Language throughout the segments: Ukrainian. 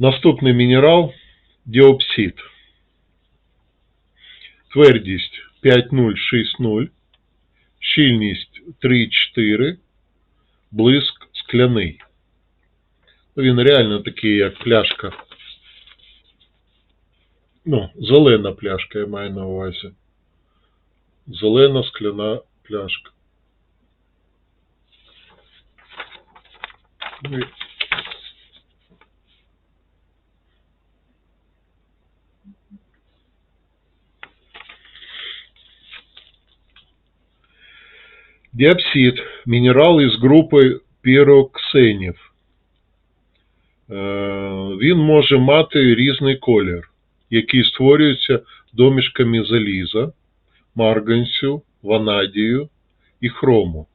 Наступний мінерал діопсид. Твердість 5,060, щільність 3,4, блиск скляний. Ну, Він реально такий, як пляшка. Ну, зелена пляшка, я маю на увазі. Зелена скляна пляшка. Диапсид – мінерал із групи піроксенів. Е, Він може мати різний колір, який створюється домішками заліза, марганцю, ванадію і хрому.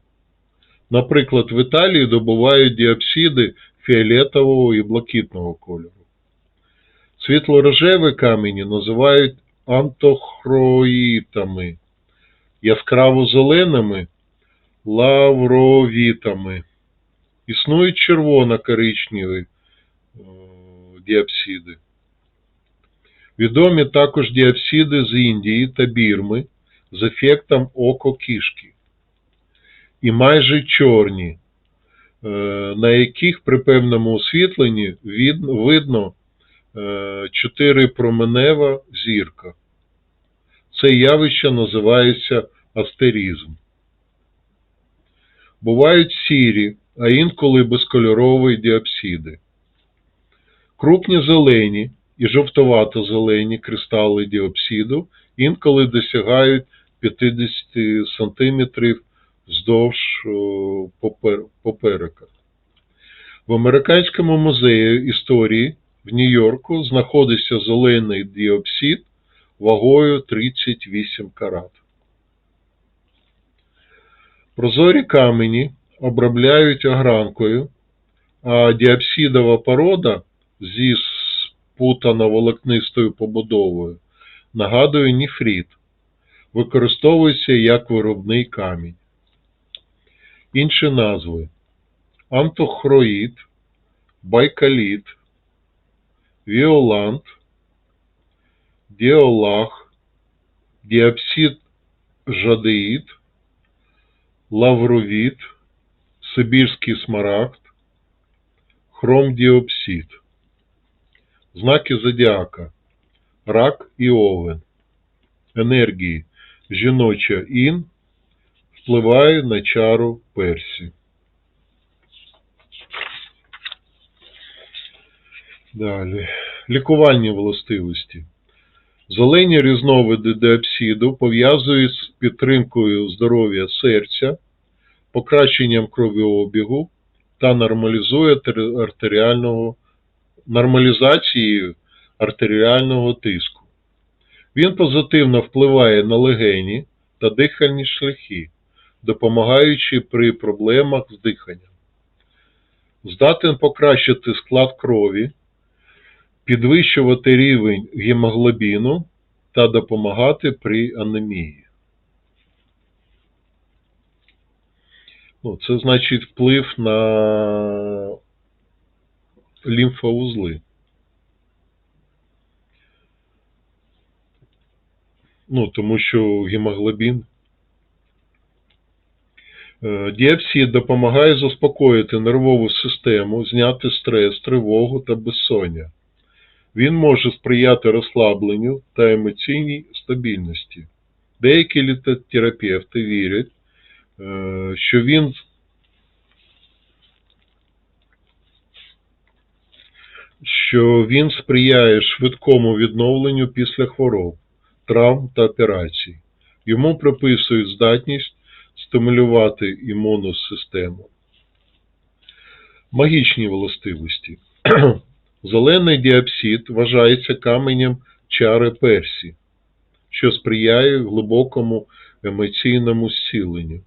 Наприклад, в Італії добувають діапсиди фіолетового і блакитного кольору. Світло-рожеві камені називають антохроїтами, яскраво-зеленими лавровітами. Існують червоно-коричневі е, діапсиди. Відомі також діапсиди з Індії та Бірми з ефектом око кішки. І майже чорні, е, на яких при певному освітленні видно е, чотирипроменева зірка. Це явище називається астеризм. Бувають сірі, а інколи безкольорові діапсиди. Крупні зелені і жовтовато-зелені кристали діапсиду інколи досягають 50 см вздовж поперека. В Американському музеї історії в Нью-Йорку знаходиться зелений діапсид вагою 38 карат. Прозорі камені обробляють огранкою, а діапсидова порода зі спутано-волокнистою побудовою нагадує ніфрит, використовується як виробний камінь. Інші назви антохроїд, байкаліт, віолант, діолах, діапсид жадеїд, лавровіт, сибірський смарагд, хромдіопсид. Знаки зодіака. Рак і овен. Енергії. Жіноча ін впливає на чару персі. Далі. Лікувальні властивості. Зелені різновиди диапсиду пов'язують з підтримкою здоров'я серця, покращенням кровообігу та нормалізує артеріального, нормалізацією артеріального тиску. Він позитивно впливає на легені та дихальні шляхи, допомагаючи при проблемах з диханням. Здатен покращити склад крові, підвищувати рівень гемоглобіну та допомагати при анемії. Ну, це значить вплив на лімфоузли. Ну, тому що гемоглобін. Е, Діапсид допомагає заспокоїти нервову систему, зняти стрес, тривогу та безсоння. Він може сприяти розслабленню та емоційній стабільності. Деякі літотерапевти вірять, що він що він сприяє швидкому відновленню після хвороб, травм та операцій. Йому приписують здатність стимулювати імунну систему. Магічні властивості. Зелений діапсид вважається каменем чари Персі, що сприяє глибокому емоційному зціленню,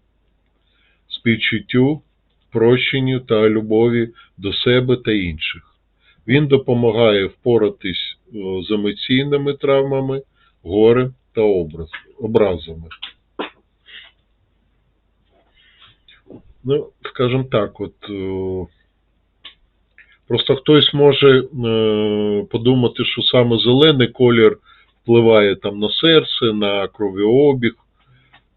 співчуттю, прощенню та любові до себе та інших. Він допомагає впоратись з емоційними травмами, горем та образ, образами. Ну, скажімо так, от Просто хтось може е, подумати, що саме зелений колір впливає там на серце, на кровообіг.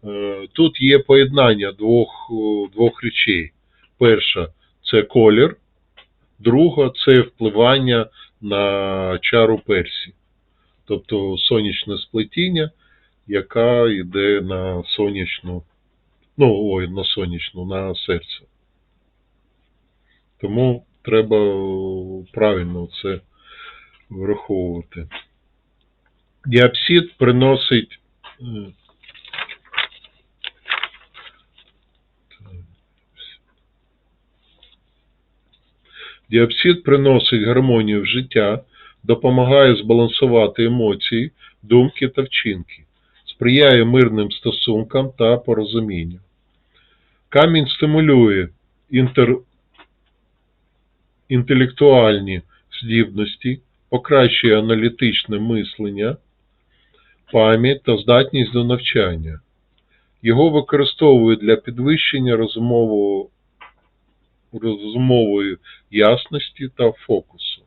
Е, Тут є поєднання двох, е, двох речей. Перша це колір, друга це впливання на чару персі. Тобто сонячне сплетіння, яка йде на сонячну, ну, ой, на сонячну, на серце. Тому треба е, правильно це враховувати. Діапсид приносить. Діапсид приносить гармонію в життя, допомагає збалансувати емоції, думки та вчинки, сприяє мирним стосункам та порозумінню. Камінь стимулює інтер... інтелектуальні здібності, покращує аналітичне мислення, пам'ять та здатність до навчання. Його використовують для підвищення розумового, розумової ясності та фокусу.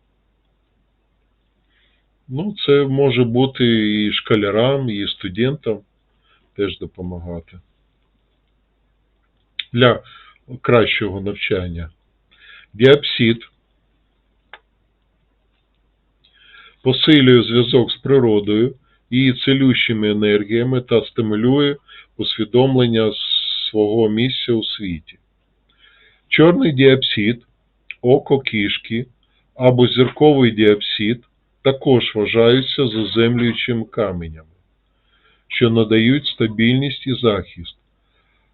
Ну, це може бути і школярам, і студентам теж допомагати для кращого навчання. Діапсид посилює зв'язок з природою, її цілющими енергіями та стимулює усвідомлення свого місця у світі. Чорний діапсид, око кішки або зірковий діапсид також вважаються заземлюючими каменями, що надають стабільність і захист,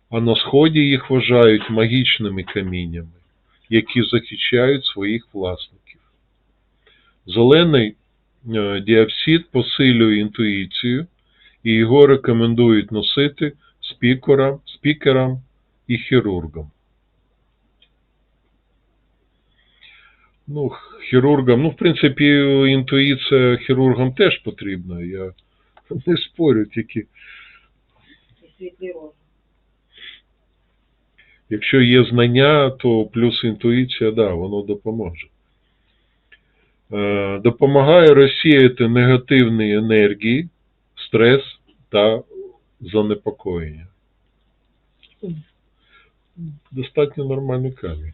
а на сході їх вважають магічними каміннями, які захищають своїх власників. Зелений е, діапсид посилює інтуїцію і його рекомендують носити спікерам, спікерам і хірургам. Ну, хірургам, ну, в принципі, інтуїція хірургам теж потрібна. Я не спорю, тільки якщо є знання, то плюс інтуїція, да, воно допоможе. Е, допомагає розсіяти негативні енергії, стрес та занепокоєння. Достатньо нормальний камінь.